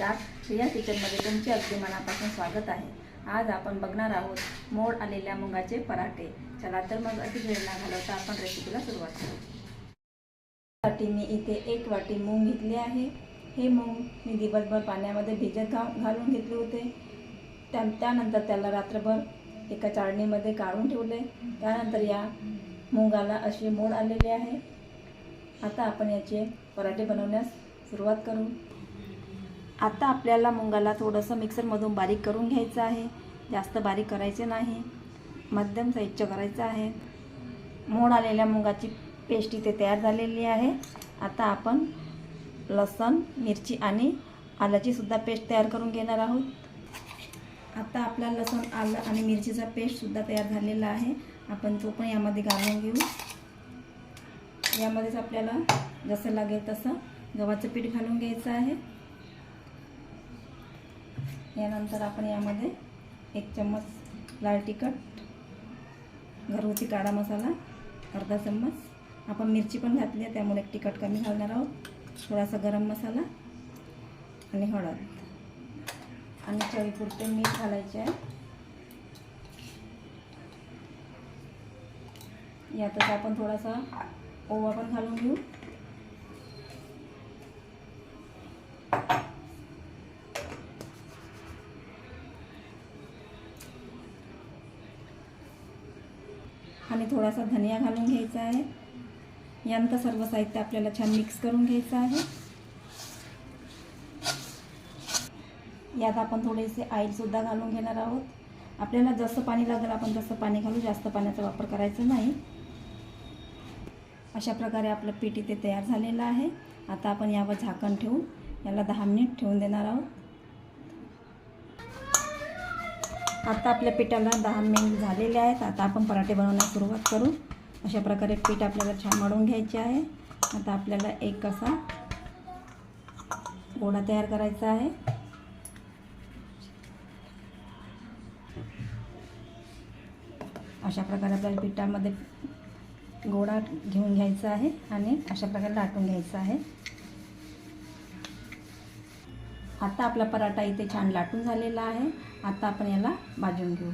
नमस्कार. प्रिया किचनमध्ये तुमचे अगदी मनापासून स्वागत आहे. आज आपण बघणार आहोत मोड आलेल्या मुगाचे पराठे. चला तर मग अधिक वेळ न घालवता आपण रेसिपीला सुरुवात करू. साठी मी इथे एक वाटी मूग घेतले आहे. हे मूग मी दिवसभर पाण्यामध्ये भिजत घा घालून घेतले होते. त्या त्यानंतर त्याला रात्रभर एका चाळणीमध्ये काढून ठेवले. त्यानंतर या मुगाला असे मोड आलेले आहे. आता आपण याचे पराठे बनवण्यास सुरुवात करू. आता आपल्याला मुंगाला थोडंसं मिक्सरमधून बारीक करून घ्यायचं आहे. जास्त बारीक करायचे नाही. मध्यम साईजचं करायचं आहे. मोड आलेल्या मुगाची पेस्ट इथे तयार झालेली आहे. आता आपण लसण मिरची आणि आल्याचीसुद्धा पेस्ट तयार करून घेणार आहोत. आता आपला लसण आलं आणि मिरचीचा पेस्टसुद्धा तयार झालेला आहे. आपण तो पण यामध्ये घालून घेऊ. यामध्येच आपल्याला जसं लागेल तसं गव्हाचं पीठ घालून घ्यायचं आहे. यानंतर आपण यामध्ये एक चम्मच लाल तिखट घरगुती काळा मसाला अर्धा चम्मच. आपण मिरची पण घातली आहे त्यामुळे एक तिखट कमी घालणार आहोत. थोडासा गरम मसाला आणि हळद. आणि चवीपुरते मीठ घालायचे आहे. यातच आपण थोडासा ओवा पण घालून घेऊ. आणि थोडासा धनिया घालून घ्यायचा आहे. यानंतर सर्व साहित्य आपल्याला छान मिक्स करून घ्यायचं आहे. यात आपण थोडेसे ऑइलसुद्धा घालून घेणार आहोत. आपल्याला जसं पाणी लागेल आपण तसं पाणी घालू जास्त पाण्याचा वापर करायचा नाही. अशा प्रकारे आपलं पीठ इथे तयार झालेलं आहे. आता आपण यावर झाकण ठेवून याला दहा मिनिट ठेवून देणार आहोत. आता आपल्या पिठाला दहा मिनिट झालेले आहेत. आता आपण पराठे बनवण्यास सुरुवात करू. अशा प्रकारे पीठ आपल्याला छान मळून घ्यायचे आहे. आता आपल्याला एक असा गोळा तयार करायचा आहे. अशा प्रकारे आपल्याला पिठामध्ये गोळा घेऊन घ्यायचा आहे आणि अशा प्रकारे लाटून घ्यायचा आहे. आता आपला पराठा इथे छान लाटून झालेला आहे. आता आपण याला भाजून घेऊ.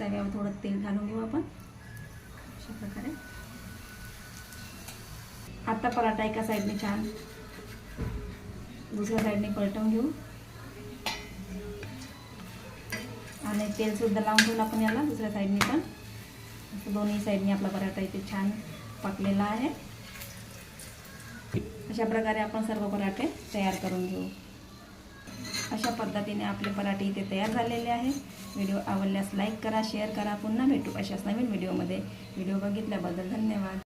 तव्यावर थोडं तेल घालून घेऊ आपण. अशा प्रकारे. आता पराठा एका साईडने छान दुसऱ्या साईडने पलटवून घेऊ. आणि तेलसुद्धा लावून घेऊन आपण याला दुसऱ्या साईडने पण. दोन्ही साईडने आपला पराठा इथे छान पकलेला आहे. अशा प्रकारे आपण सर्व पराठे तयार करून घेऊ. अशा पद्धतीने आपले पराठे इथे तयार झालेले आहे. व्हिडिओ आवडल्यास लाईक करा शेअर करा. पुन्हा भेटू अशाच नवीन व्हिडिओमध्ये. व्हिडिओ बघितल्याबद्दल धन्यवाद.